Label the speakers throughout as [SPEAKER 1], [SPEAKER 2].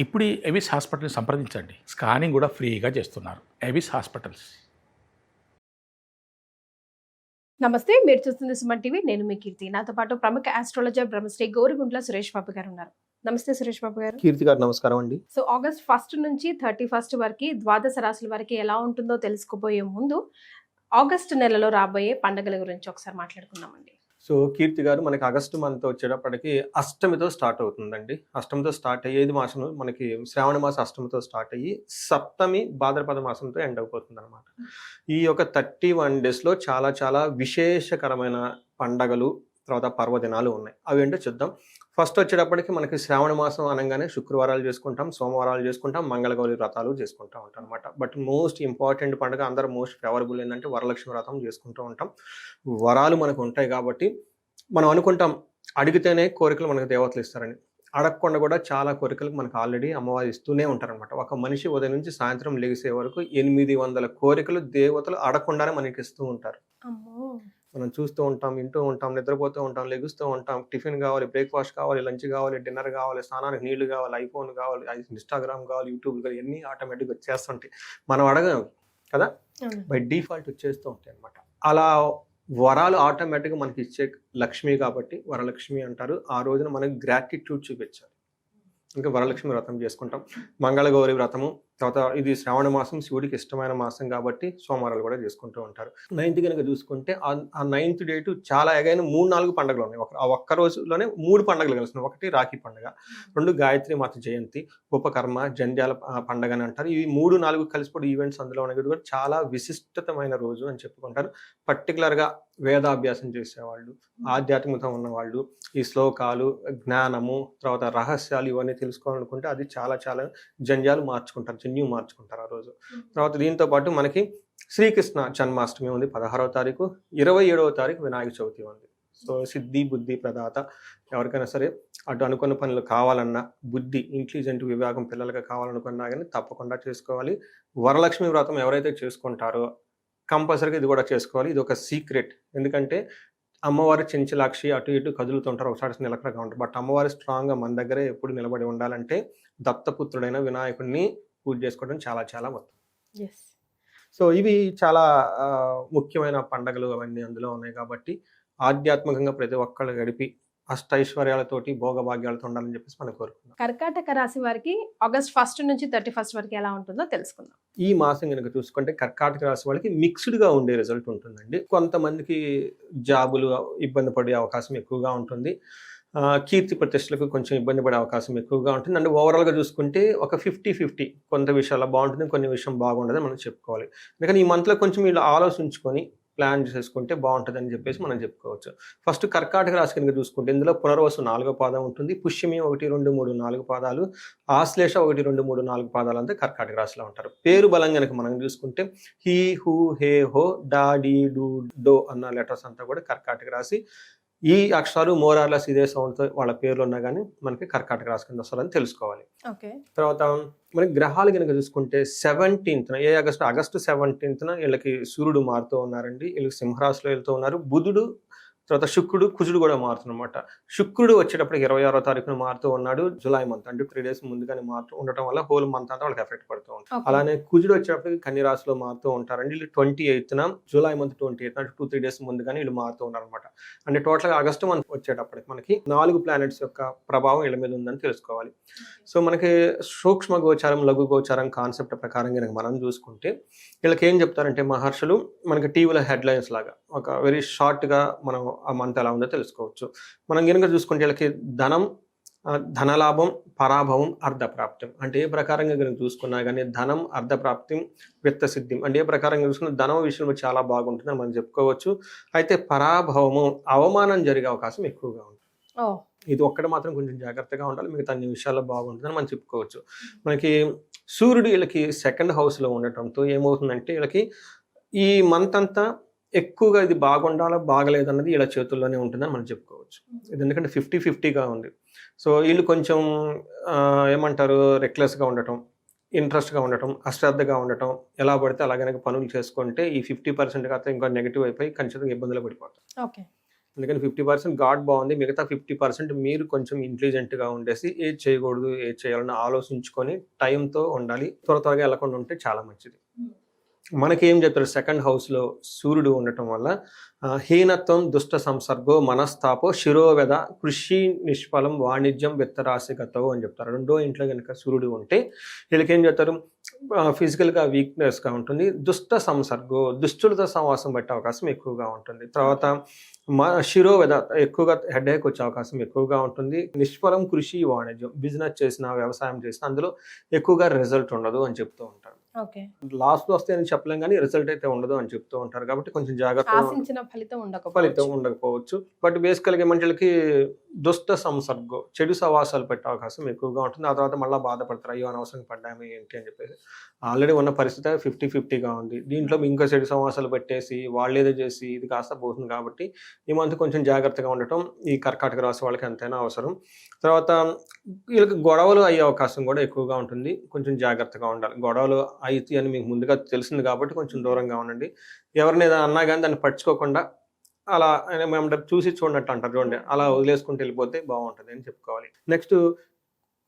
[SPEAKER 1] ఇప్పుడు ఎవిస్ హాస్పిటల్ని సంప్రదించండి. స్కానింగ్ కూడా ఫ్రీగా చేస్తున్నారు. ఎవిస్ హాస్పిటల్స్.
[SPEAKER 2] నమస్తే మీరు చూస్తుంది సుమన్ టీవీ. నేను మీ కీర్తి. నాతో పాటు ప్రముఖ ఆస్ట్రాలజర్ బ్రహ్మశ్రీ గోరిగుంట్ల సురేష్ బాబు గారు ఉన్నారు నమస్తే సురేష్ బాబు గారు.
[SPEAKER 3] కీర్తి గారు నమస్కారం అండి.
[SPEAKER 2] సో ఆగస్ట్ ఫస్ట్ నుంచి థర్టీ ఫస్ట్ వరకు ద్వాదశ రాశుల వరకు ఎలా ఉంటుందో తెలుసుకోబోయే ముందు ఆగస్ట్ నెలలో రాబోయే పండుగల గురించి ఒకసారి మాట్లాడుకుందామండి.
[SPEAKER 3] సో కీర్తి గారు మనకి ఆగస్టు మంత్ వచ్చేటప్పటికి అష్టమితో స్టార్ట్ అవుతుందండి. అష్టమితో స్టార్ట్ అయ్యేది మాసంలో మనకి శ్రావణ మాసం అష్టమితో స్టార్ట్ అయ్యి సప్తమి భాద్రపద మాసంతో ఎండ్ అయిపోతుంది అనమాట ఈ యొక్క థర్టీ వన్ డేస్లో చాలా చాలా విశేషకరమైన పండగలు తర్వాత పర్వదినాలు ఉన్నాయి. అవి ఏంటో చూద్దాం. ఫస్ట్ వచ్చేటప్పటికి మనకి శ్రావణ మాసం అనగానే శుక్రవారాలు చేసుకుంటాం సోమవారాలు చేసుకుంటాం మంగళగౌరి వ్రతాలు చేసుకుంటూ ఉంటాం అనమాట బట్ మోస్ట్ ఇంపార్టెంట్ పండుగ అందరూ మోస్ట్ ఫేవరబుల్ ఏంటంటే వరలక్ష్మి వ్రతం చేసుకుంటూ ఉంటాం. వరాలు మనకు ఉంటాయి కాబట్టి మనం అనుకుంటాం అడిగితేనే కోరికలు మనకు దేవతలు ఇస్తారని. అడగకుండా కూడా చాలా కోరికలు మనకు ఆల్రెడీ అమ్మవారు ఇస్తూనే ఉంటారనమాట ఒక మనిషి ఉదయం నుంచి సాయంత్రం లెగిసే వరకు ఎనిమిది వందల కోరికలు దేవతలు అడగకుండానే మనకి ఇస్తూ ఉంటారు. మనం చూస్తూ ఉంటాం వింటూ ఉంటాం నిద్రపోతూ ఉంటాం లెగుస్తూ ఉంటాం టిఫిన్ కావాలి బ్రేక్ఫాస్ట్ కావాలి లంచ్ కావాలి డిన్నర్ కావాలి స్నానానికి నీళ్ళు కావాలి ఐఫోన్ కావాలి ఇన్స్టాగ్రామ్ కావాలి యూట్యూబ్ కావాలి ఇవన్నీ ఆటోమేటిక్గా వచ్చేస్తుంటాయి. మనం అడగం కదా. బై డిఫాల్ట్ వచ్చేస్తూ ఉంటాయి అనమాట అలా వరాలు ఆటోమేటిక్గా మనకి ఇచ్చే లక్ష్మి కాబట్టి వరలక్ష్మి అంటారు. ఆ రోజున మనకి గ్రాటిట్యూడ్ చూపించాలి. ఇంకా వరలక్ష్మి వ్రతం చేసుకుంటాం. మంగళగౌరి వ్రతము తర్వాత ఇది శ్రావణ మాసం శివుడికి ఇష్టమైన మాసం కాబట్టి సోమవారాలు కూడా చేసుకుంటూ ఉంటారు. నైన్త్ కనుక చూసుకుంటే ఆ- నైన్త్ డేట్ చాలా ఎగైన మూడు నాలుగు పండుగలు ఉన్నాయి. ఒక ఆ ఒక్క రోజులోనే మూడు పండుగలు కలిసినాయి. ఒకటి రాఖీ పండుగ రెండు గాయత్రి మాత జయంతి ఉపకర్మ జంధ్యాల పండుగ పండగ అని అంటారు. ఇవి మూడు నాలుగు కలిసిపోయి ఈవెంట్స్ అందులో ఉన్నాయి కూడా చాలా విశిష్టతమైన రోజు అని చెప్పుకుంటారు. పర్టికులర్గా వేదాభ్యాసం చేసేవాళ్ళు ఆధ్యాత్మికత ఉన్నవాళ్ళు ఈ శ్లోకాలు జ్ఞానము తర్వాత రహస్యాలు ఇవన్నీ తెలుసుకోవాలనుకుంటే అది చాలా చాలా జంజాలు మార్చుకుంటారు జన్యు మార్చుకుంటారు ఆ రోజు. తర్వాత దీంతో పాటు మనకి శ్రీకృష్ణ జన్మాష్టమి ఉంది పదహారవ తారీఖు ఇరవై ఏడవ తారీఖు వినాయక చవితి ఉంది. సో సిద్ధి బుద్ధి ప్రదాత ఎవరికైనా సరే అటు అనుకున్న పనులు కావాలన్నా బుద్ధి ఇంటెలిజెంట్ విభాగం పిల్లలకి కావాలనుకున్నా కానీ తప్పకుండా చేసుకోవాలి. వరలక్ష్మి వ్రతం ఎవరైతే చేసుకుంటారో కంపల్సరీగా ఇది కూడా చేసుకోవాలి. ఇది ఒక సీక్రెట్. ఎందుకంటే అమ్మవారి చెంచలాక్షి అటు ఇటు కదులుతుంటారు. ఒకసారి నిలకడగా ఉంటారు. బట్ అమ్మవారి స్ట్రాంగ్గా మన దగ్గరే ఎప్పుడు నిలబడి ఉండాలంటే దత్తపుత్రుడైన వినాయకుడిని పూజ చేసుకోవడం చాలా చాలా
[SPEAKER 2] ఎస్
[SPEAKER 3] సో ఇవి చాలా ముఖ్యమైన పండగలు అవన్నీ అందులో ఉన్నాయి కాబట్టి ఆధ్యాత్మికంగా ప్రతి ఒక్కళ్ళు గడిపి అష్టైశ్వర్యాలతోటి భోగభాగ్యాలతో ఉండాలని చెప్పేసి మనం కోరుకుందాం.
[SPEAKER 2] కర్కాటక రాశి వారికి ఆగస్ట్ ఫస్ట్ నుంచి థర్టీ ఫస్ట్ వరకు ఎలా ఉంటుందో తెలుసుకుందాం.
[SPEAKER 3] ఈ మాసం కనుక చూసుకుంటే కర్కాటక రాశి వాళ్ళకి మిక్స్డ్గా ఉండే రిజల్ట్ ఉంటుందండి. కొంతమందికి జాబులు ఇబ్బంది పడే అవకాశం ఎక్కువగా ఉంటుంది. కీర్తి ప్రతిష్టలకు కొంచెం ఇబ్బంది పడే అవకాశం ఎక్కువగా ఉంటుంది. అంటే ఓవరాల్గా చూసుకుంటే ఒక ఫిఫ్టీ ఫిఫ్టీ కొంత విషయాల్లో బాగుంటుంది కొన్ని విషయం బాగుండదు మనం చెప్పుకోవాలి. అందుకని ఈ మంత్లో కొంచెం వీళ్ళు ఆలోచించుకొని ప్లాన్ చేసుకుంటే బాగుంటుంది అని చెప్పేసి మనం చెప్పుకోవచ్చు. ఫస్ట్ కర్కాటక రాశి కనుక చూసుకుంటే ఇందులో పునర్వసు నాలుగో పాదం ఉంటుంది. పుష్యమి ఒకటి రెండు మూడు నాలుగు పాదాలు. ఆశ్లేష ఒకటి రెండు మూడు నాలుగు పాదాలు అంతా కర్కాటక రాశిలో ఉంటారు. పేరు బలం కనుక మనం చూసుకుంటే హీ హూ హే హో డా డీ డూ డో అన్న లెటర్స్ అంతా కూడా కర్కాటక రాశి. ఈ అక్షరాలు మోరార్లెస్ ఇదే సౌండ్తో వాళ్ళ పేర్లు ఉన్నా కానీ మనకి కర్కాటక రాశి కింద వస్తుందని తెలుసుకోవాలి. తర్వాత మనకి గ్రహాలు కనుక చూసుకుంటే సెవెంటీన్త్న ఏ ఆగస్టు ఆగస్టు సెవెంటీన్త్న వీళ్ళకి సూర్యుడు మారుతూ ఉన్నారండి. వీళ్ళకి సింహరాశిలో వెళ్తూ ఉన్నారు. బుధుడు తర్వాత శుక్రుడు కుజుడు కూడా మారుతున్నమాట శుక్రుడు వచ్చేటప్పటికి ఇరవై ఆరో తారీఖున మారుతూ ఉన్నాడు. జూలై మంత్ అంటే త్రీ డేస్ ముందుగానే మారుతూ ఉండటం వల్ల హోల్ మంత్ అంతా వాళ్ళకి ఎఫెక్ట్ పడుతూ ఉంటుంది.
[SPEAKER 2] Okay.
[SPEAKER 3] అలానే కుజుడు వచ్చేటప్పటికి కన్య రాశిలో మారుతూ ఉంటారండి. వీళ్ళు ట్వంటీ ఎయిత్న జూలై మంత్ ట్వంటీ ఎయిత్ అంటే టూ త్రీ డేస్ ముందుగానే వీళ్ళు మారుతూ ఉన్నారు అనమాట అంటే టోటల్గా ఆగస్టు మంత్ వచ్చేటప్పటికి మనకి నాలుగు ప్లానెట్స్ యొక్క ప్రభావం వీళ్ళ మీద ఉందని తెలుసుకోవాలి. సో మనకి సూక్ష్మ గోచారం లఘు గోచారం కాన్సెప్ట్ ప్రకారం కనుక మనం చూసుకుంటే వీళ్ళకి ఏం చెప్తారంటే మహర్షులు మనకి టీవీలో హెడ్లైన్స్ లాగా ఒక వెరీ షార్ట్గా మనం ఆ మంత్ ఎలా ఉందో తెలుసుకోవచ్చు. మనం కనుక చూసుకుంటే వీళ్ళకి ధనం ధనలాభం పరాభవం అర్ధప్రాప్తం అంటే ఏ ప్రకారంగా కనుక చూసుకున్నా కానీ ధనం అర్ధప్రాప్తి విత్త సిద్ధిం అంటే ఏ ప్రకారంగా చూసుకున్న ధనం విషయంలో చాలా బాగుంటుందని మనం చెప్పుకోవచ్చు. అయితే పరాభవము అవమానం జరిగే అవకాశం ఎక్కువగా ఉంటుంది. ఇది ఒక్కటి మాత్రం కొంచెం జాగ్రత్తగా ఉండాలి మిగతా అన్ని విషయాల్లో బాగుంటుందని మనం చెప్పుకోవచ్చు. మనకి సూర్యుడు వీళ్ళకి సెకండ్ హౌస్లో ఉండటంతో ఏమవుతుందంటే వీళ్ళకి ఈ మంత్ అంతా ఎక్కువగా ఇది బాగుండాలా బాగలేదు అన్నది వీళ్ళ చేతుల్లోనే ఉంటుందని మనం చెప్పుకోవచ్చు. ఇది ఎందుకంటే ఫిఫ్టీ ఫిఫ్టీగా ఉంది. సో వీళ్ళు కొంచెం ఏమంటారు రెక్లెస్గా ఉండటం ఇంట్రెస్ట్గా ఉండటం అశ్రద్ధగా ఉండటం ఎలా పడితే అలా కనుక పనులు చేసుకుంటే ఈ ఫిఫ్టీ పర్సెంట్ కాస్త ఇంకా నెగిటివ్ అయిపోయి ఖచ్చితంగా ఇబ్బందులు పడిపోతాం
[SPEAKER 2] ఓకే.
[SPEAKER 3] అందుకని ఫిఫ్టీ పర్సెంట్ గాడ్ బాగుంది మిగతా ఫిఫ్టీ పర్సెంట్ మీరు కొంచెం ఇంటెలిజెంట్గా ఉండేసి ఏది చేయకూడదు ఏది చేయాలని ఆలోచించుకొని టైంతో ఉండాలి త్వర త్వరగా వెళ్ళకుండా ఉంటే చాలా మంచిది. మనకి ఏం చెప్తారు సెకండ్ హౌస్లో సూర్యుడు ఉండటం వల్ల హీనత్వం దుష్ట సంసర్గో మనస్తాపో శిరోవెద కృషి నిష్ఫలం వాణిజ్యం విత్తరాశిగతో అని చెప్తారు. రెండో ఇంట్లో కనుక సూర్యుడు ఉంటే వీళ్ళకి ఏం చెప్తారు ఫిజికల్గా వీక్నెస్గా ఉంటుంది. దుష్ట సంసర్గో దుష్టులతో సమాసం పెట్టే అవకాశం ఎక్కువగా ఉంటుంది. తర్వాత మా శిరోవెద ఎక్కువగా హెడేక్ వచ్చే అవకాశం ఎక్కువగా ఉంటుంది. నిష్ఫలం కృషి వాణిజ్యం బిజినెస్ చేసిన వ్యవసాయం చేసిన అందులో ఎక్కువగా రిజల్ట్ ఉండదు అని చెప్తూ ఉంటారు. లాస్ట్ వస్తే అని చెప్పలేం కానీ రిజల్ట్ అయితే ఉండదు అని చెప్తూ ఉంటారు కాబట్టి కొంచెం
[SPEAKER 2] ఫలితం ఉండకపోవచ్చు.
[SPEAKER 3] ఫలితం ఉండకపోవచ్చు. బట్ బేసికల్గా మనుషులకి దుష్ట సంసర్గం చెడు సవాసాలు పెట్టే అవకాశం ఎక్కువగా ఉంటుంది. ఆ తర్వాత మళ్ళీ బాధపడతారు. అయ్యో అనవసరంగా పడ్డాము ఏంటి అని చెప్పేసి. ఆల్రెడీ ఉన్న పరిస్థితి ఫిఫ్టీ ఫిఫ్టీగా ఉంది. దీంట్లో ఇంకా చెడు సమాసాలు పెట్టేసి వాళ్ళు ఏదో చేసి ఇది కాస్త పోతుంది కాబట్టి ఈ మంత్ కొంచెం జాగ్రత్తగా ఉండటం ఈ కర్కాటక రాశి వాళ్ళకి ఎంతైనా అవసరం. తర్వాత వీళ్ళకి గొడవలు అయ్యే అవకాశం కూడా ఎక్కువగా ఉంటుంది. కొంచెం జాగ్రత్తగా ఉండాలి. గొడవలు అయితే అని మీకు ముందుగా తెలిసింది కాబట్టి కొంచెం దూరంగా ఉండండి. ఎవరిని ఏదైనా అన్నా కానీ దాన్ని పట్టించుకోకుండా అలా మేము చూసి చూడనట్టు అంటారు చూడండి. అలా వదిలేసుకుంటూ వెళ్ళిపోతే బాగుంటుంది అని చెప్పుకోవాలి. నెక్స్ట్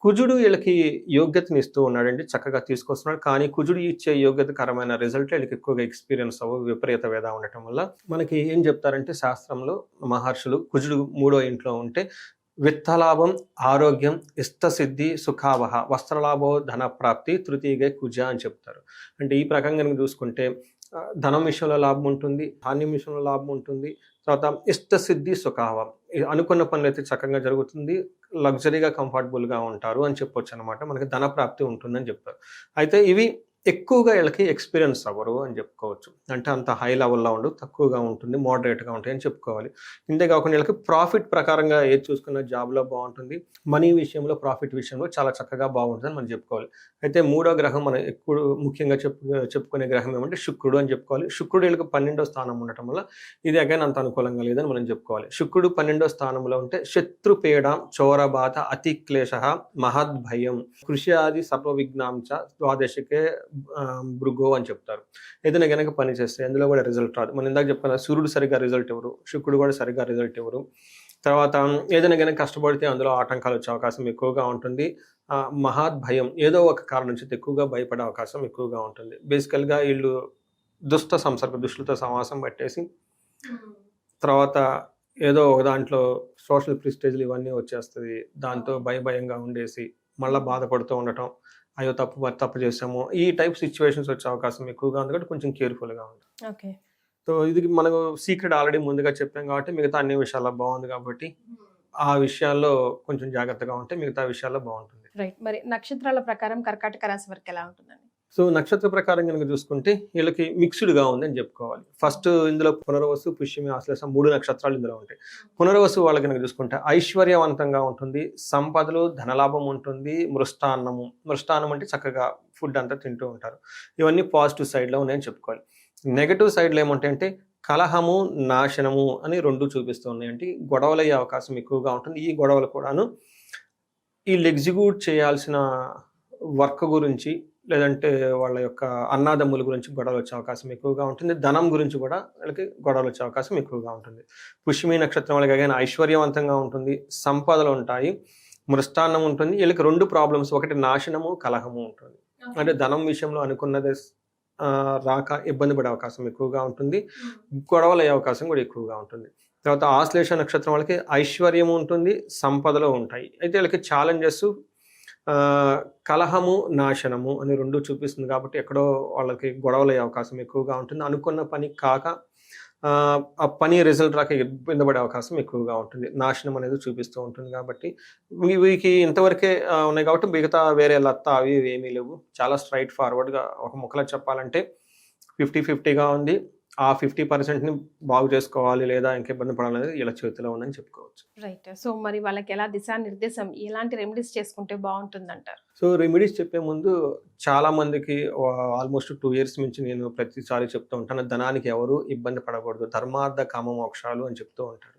[SPEAKER 3] కుజుడు వీళ్ళకి యోగ్యతని ఇస్తూ ఉన్నాడండి. చక్కగా తీసుకొస్తున్నాడు. కానీ కుజుడు ఇచ్చే యోగ్యతకరమైన రిజల్ట్ వీళ్ళకి ఎక్కువగా ఎక్స్పీరియన్స్ అవ్వ విపరీత వేద ఉండటం వల్ల మనకి ఏం చెప్తారంటే శాస్త్రంలో మహర్షులు కుజుడు మూడో ఇంట్లో ఉంటే విత్తలాభం ఆరోగ్యం ఇష్టసిద్ధి సుఖావహ వస్త్రలాభో ధన ప్రాప్తి తృతీయ కుజ అని చెప్తారు. అంటే ఈ ప్రకారం కనుక చూసుకుంటే ధనం విషయంలో లాభం ఉంటుంది ధాన్యం విషయంలో లాభం ఉంటుంది తర్వాత ఇష్టసిద్ధి సుఖావం అనుకున్న పనులు అయితే చక్కగా జరుగుతుంది లగ్జరీగా కంఫర్టబుల్గా ఉంటారు అని చెప్పొచ్చు అనమాట మనకి ధన ప్రాప్తి ఉంటుందని చెప్తారు. అయితే ఇవి ఎక్కువగా వీళ్ళకి ఎక్స్పీరియన్స్ అవ్వరు అని చెప్పుకోవచ్చు. అంటే అంత హై లెవెల్లో ఉండు తక్కువగా ఉంటుంది మోడరేట్గా ఉంటాయి అని చెప్పుకోవాలి. ఇంతే కాకుండా వీళ్ళకి ప్రాఫిట్ ప్రకారంగా ఏది చూసుకున్న జాబ్లో బాగుంటుంది. మనీ విషయంలో ప్రాఫిట్ విషయంలో చాలా చక్కగా బాగుంటుంది అని మనం చెప్పుకోవాలి. అయితే మూడో గ్రహం మనం ఎక్కువ ముఖ్యంగా చెప్పు చెప్పుకునే గ్రహం ఏమంటే శుక్రుడు అని చెప్పుకోవాలి. శుక్రుడు వీళ్ళకి పన్నెండో స్థానం ఉండటం వల్ల ఇది అగైన్ అంత అనుకూలంగా లేదని మనం చెప్పుకోవాలి. శుక్రుడు పన్నెండో స్థానంలో ఉంటే శత్రుపేడ చోరబాధ అతి క్లేశ మహద్భయం కృషి ఆది సర్వ విఘ్నాంశ ద్వాదశకే భృగో అని చెప్తారు. ఏదైనా కనుక పని చేస్తే అందులో కూడా రిజల్ట్ రాదు. మనం ఇందాక చెప్పుకున్న సూర్యుడు సరిగ్గా రిజల్ట్ ఇవ్వరు శుక్రుడు కూడా సరిగ్గా రిజల్ట్ ఇవ్వరు. తర్వాత ఏదైనా కనుక కష్టపడితే అందులో ఆటంకాలు వచ్చే అవకాశం ఎక్కువగా ఉంటుంది. ఆ, భయం ఏదో ఒక కారణం నుంచి ఎక్కువగా భయపడే అవకాశం ఎక్కువగా ఉంటుంది. బేసికల్గా వీళ్ళు దుష్ట సంసర్గ దుష్టులతో సమాసం పట్టేసి తర్వాత ఏదో ఒక దాంట్లో సోషల్ ప్రిస్టేజ్లు ఇవన్నీ వచ్చేస్తుంది. దాంతో భయ భయంగా ఉండేసి మళ్ళీ బాధపడుతూ ఉండటం. అయ్యో తప్పు మరి తప్పు చేసాము ఈ టైప్ సిచ్యువేషన్స్ వచ్చే అవకాశం ఎక్కువగా ఉంది కాబట్టి కొంచెం కేర్ఫుల్గా ఉంది
[SPEAKER 2] ఓకే.
[SPEAKER 3] సో ఇది మనకు సీక్రెట్ ఆల్రెడీ ముందుగా చెప్పాం కాబట్టి మిగతా అన్ని విషయాల్లో బాగుంది కాబట్టి ఆ విషయాల్లో కొంచెం జాగ్రత్తగా ఉంటే మిగతా విషయాల్లో బాగుంటుంది.
[SPEAKER 2] రైట్ మరి నక్షత్రాల ప్రకారం కర్కాటక రాశి వరకు ఎలా ఉంటుందండి?
[SPEAKER 3] సో నక్షత్ర ప్రకారం కనుక చూసుకుంటే వీళ్ళకి మిక్స్డ్గా ఉందని చెప్పుకోవాలి. ఫస్ట్ ఇందులో పునర్వసు పుష్యమి ఆశ్లేషం మూడు నక్షత్రాలు ఇందులో ఉంటాయి. పునర్వసు వాళ్ళకి కనుక చూసుకుంటే ఐశ్వర్యవంతంగా ఉంటుంది సంపదలు ధనలాభం ఉంటుంది మృష్టాన్నము. మృష్టాన్నం అంటే చక్కగా ఫుడ్ అంతా తింటూ ఉంటారు. ఇవన్నీ పాజిటివ్ సైడ్లో ఉన్నాయని చెప్పుకోవాలి. నెగటివ్ సైడ్లో ఏముంటాయంటే కలహము నాశనము అని రెండు చూపిస్తూ ఉన్నాయంటే గొడవలయ్యే గొడవలు అయ్యే అవకాశం ఎక్కువగా ఉంటుంది. ఈ గొడవలు కూడాను వీళ్ళు ఎగ్జిక్యూట్ చేయాల్సిన వర్క్ గురించి లేదంటే వాళ్ళ యొక్క అన్నాదమ్ముల గురించి గొడవలు వచ్చే అవకాశం ఎక్కువగా ఉంటుంది. ధనం గురించి కూడా వాళ్ళకి గొడవలు వచ్చే అవకాశం ఎక్కువగా ఉంటుంది. పుష్యమి నక్షత్రం వాళ్ళకి again ఐశ్వర్యవంతంగా ఉంటుంది. సంపదలు ఉంటాయి. మృష్టాన్నం ఉంటుంది. వీళ్ళకి రెండు ప్రాబ్లమ్స్ ఒకటి నాశనము కలహము ఉంటుంది. అంటే ధనం విషయంలో అనుకున్నది రాక ఇబ్బంది పడే అవకాశం ఎక్కువగా ఉంటుంది. గొడవలు అయ్యే అవకాశం కూడా ఎక్కువగా ఉంటుంది. తర్వాత ఆశ్లేష నక్షత్రం వాళ్ళకి ఐశ్వర్యం ఉంటుంది సంపదలు ఉంటాయి. అయితే వీళ్ళకి ఛాలెంజెస్ కలహము నాశనము అని రెండు చూపిస్తుంది కాబట్టి ఎక్కడో వాళ్ళకి గొడవలు అయ్యే అవకాశం ఎక్కువగా ఉంటుంది. అనుకున్న పని కాక ఆ, పని రిజల్ట్ రాక ఇబ్బంది పడే అవకాశం ఎక్కువగా ఉంటుంది. నాశనం అనేది చూపిస్తూ ఉంటుంది కాబట్టి వీకి ఇంతవరకే ఉన్నాయి కాబట్టి మిగతా వేరే లత్త అవి ఏమీ లేవు. చాలా స్ట్రైట్ ఫార్వర్డ్గా ఒక ముక్కలో చెప్పాలంటే ఫిఫ్టీ ఫిఫ్టీగా ఉంది. ఆ ఫిఫ్టీ పర్సెంట్ని బాగు చేసుకోవాలి లేదా ఇంకా ఇబ్బంది పడాలనేది ఇలా చేతిలో ఉందని చెప్పుకోవచ్చు.
[SPEAKER 2] రైట్. సో మరి వాళ్ళకి ఎలా దిశానిర్దేశం ఎలాంటి రెమెడీస్ చేసుకుంటే బాగుంటుంది అంటారు
[SPEAKER 3] సో రెమెడీస్ చెప్పే ముందు చాలా మందికి ఆల్మోస్ట్ టూ ఇయర్స్ నుంచి నేను ప్రతిసారి చెప్తూ ఉంటాను ధనానికి ఎవరు ఇబ్బంది పడకూడదు ధర్మార్థ కామ మోక్షాలు అని చెప్తూ ఉంటారు.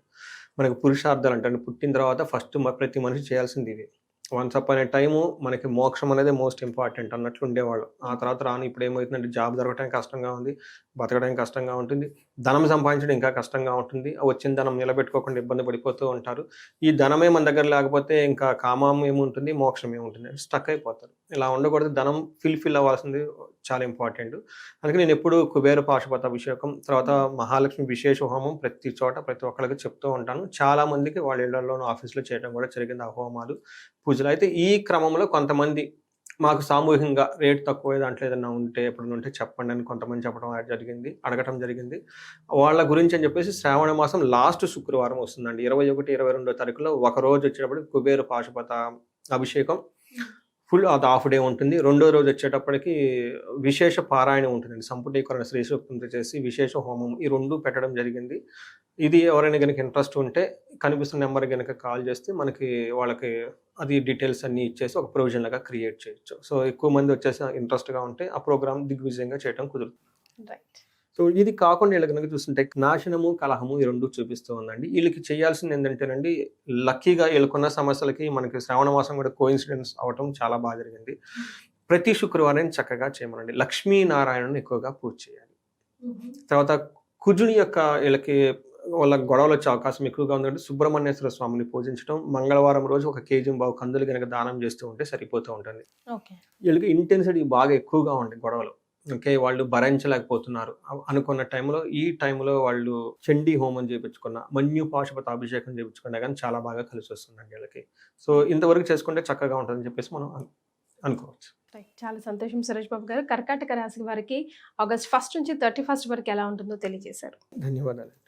[SPEAKER 3] మనకి పురుషార్థాలు అంటే పుట్టిన తర్వాత ఫస్ట్ ప్రతి మనిషి చేయాల్సింది ఇవి వన్స్ అప్ అనే టైము మనకి మోక్షం అనేది మోస్ట్ ఇంపార్టెంట్ అన్నట్లు ఉండేవాళ్ళు. ఆ తర్వాత రాని ఇప్పుడు ఏమవుతుందంటే జాబ్ దొరకటం కష్టంగా ఉంది బతకడానికి కష్టంగా ఉంటుంది ధనం సంపాదించడం ఇంకా కష్టంగా ఉంటుంది వచ్చిన ధనం నిలబెట్టుకోకుండా ఇబ్బంది పడిపోతూ ఉంటారు. ఈ ధనమే మన దగ్గర లేకపోతే ఇంకా కామం ఏముంటుంది మోక్షం ఏముంటుంది స్టక్ అయిపోతారు. ఇలా ఉండకూడదు ధనం ఫిల్ఫిల్ అవ్వాల్సింది చాలా ఇంపార్టెంట్. అందుకే నేను ఎప్పుడు కుబేర పాశుపత అభిషేకం తర్వాత మహాలక్ష్మి విశేష హోమం ప్రతి చోట ప్రతి ఒక్కరికి చెప్తూ ఉంటాను. చాలా మందికి వాళ్ళ ఇళ్ళలోనూ ఆఫీస్లో చేయడం కూడా జరిగింది ఆ హోమాలు పూజలు. అయితే ఈ క్రమంలో కొంతమంది మాకు సామూహికంగా రేట్ తక్కువ దాంట్లో ఏదైనా ఉంటే ఎప్పుడు ఉంటే చెప్పండి అని కొంతమంది చెప్పడం జరిగింది అడగటం జరిగింది. వాళ్ళ గురించి అని చెప్పేసి శ్రావణ మాసం లాస్ట్ శుక్రవారం వస్తుందండి. ఇరవై ఒకటి ఇరవై రెండో తారీఖులో ఒక రోజు వచ్చేటప్పుడు కుబేర పాశుపత అభిషేకం. ఫుల్ అది హాఫ్ డే ఉంటుంది. రెండో రోజు వచ్చేటప్పటికి విశేష పారాయణం ఉంటుందండి. సంపుటీకరణ శ్రీ సూక్తంతో చేసి విశేష హోమం ఈ రెండు పెట్టడం జరిగింది. ఇది ఎవరైనా కనుక ఇంట్రెస్ట్ ఉంటే కనిపిస్తున్న నెంబర్ కనుక కాల్ చేస్తే మనకి వాళ్ళకి అది డీటెయిల్స్ అన్నీ ఇచ్చేసి ఒక ప్రొవిజన్ లాగా క్రియేట్ చేయొచ్చు. సో ఎక్కువ మంది వచ్చేసి ఇంట్రెస్ట్గా ఉంటే ఆ ప్రోగ్రామ్ దిగ్విజయంగా చేయడం కుదురుతుంది.
[SPEAKER 2] రైట్.
[SPEAKER 3] సో ఇది కాకుండా వీళ్ళకి కనుక చూస్తుంటే నాశనము కలహము ఈ రెండు చూపిస్తూ ఉందండి. వీళ్ళకి చేయాల్సింది ఏంటంటేనండి లక్కీగా వీళ్ళకున్న సమస్యలకి మనకి శ్రావణ మాసం కూడా కోయిన్సిడెన్స్ అవటం చాలా బాగా జరిగింది. ప్రతి శుక్రవారం చక్కగా చేయమనండి. లక్ష్మీనారాయణను ఎక్కువగా పూజ చేయాలి. తర్వాత కుజుని యొక్క వీళ్ళకి వాళ్ళ గొడవలు వచ్చే అవకాశం ఎక్కువగా ఉందంటే సుబ్రహ్మణ్యేశ్వర స్వామిని పూజించడం మంగళవారం రోజు ఒక కేజీ బావు కందులు కనుక దానం చేస్తూ ఉంటే సరిపోతూ ఉంటుంది. వీళ్ళకి ఇంటెన్సిటీ బాగా ఎక్కువగా ఉంది గొడవలు. ఓకే వాళ్ళు భరించలేకపోతున్నారు. అనుకున్న టైంలో ఈ టైంలో వాళ్ళు చండీ హోమం చేయించుకున్న మన్యు పాశుపత అభిషేకం చేయించుకున్నా కానీ చాలా బాగా కలిసి వస్తుందండి వీళ్ళకి. సో ఇంతవరకు చేసుకుంటే చక్కగా ఉంటుందని చెప్పేసి మనం అను- అనుకోవచ్చు.
[SPEAKER 2] రైట్. చాలా సంతోషం సురేష్ బాబు గారు. కర్కాటక రాశి వారికి ఆగస్ట్ ఫస్ట్ నుంచి థర్టీ ఫస్ట్ వరకు ఎలా ఉంటుందో తెలియజేశారు.
[SPEAKER 3] ధన్యవాదాలు.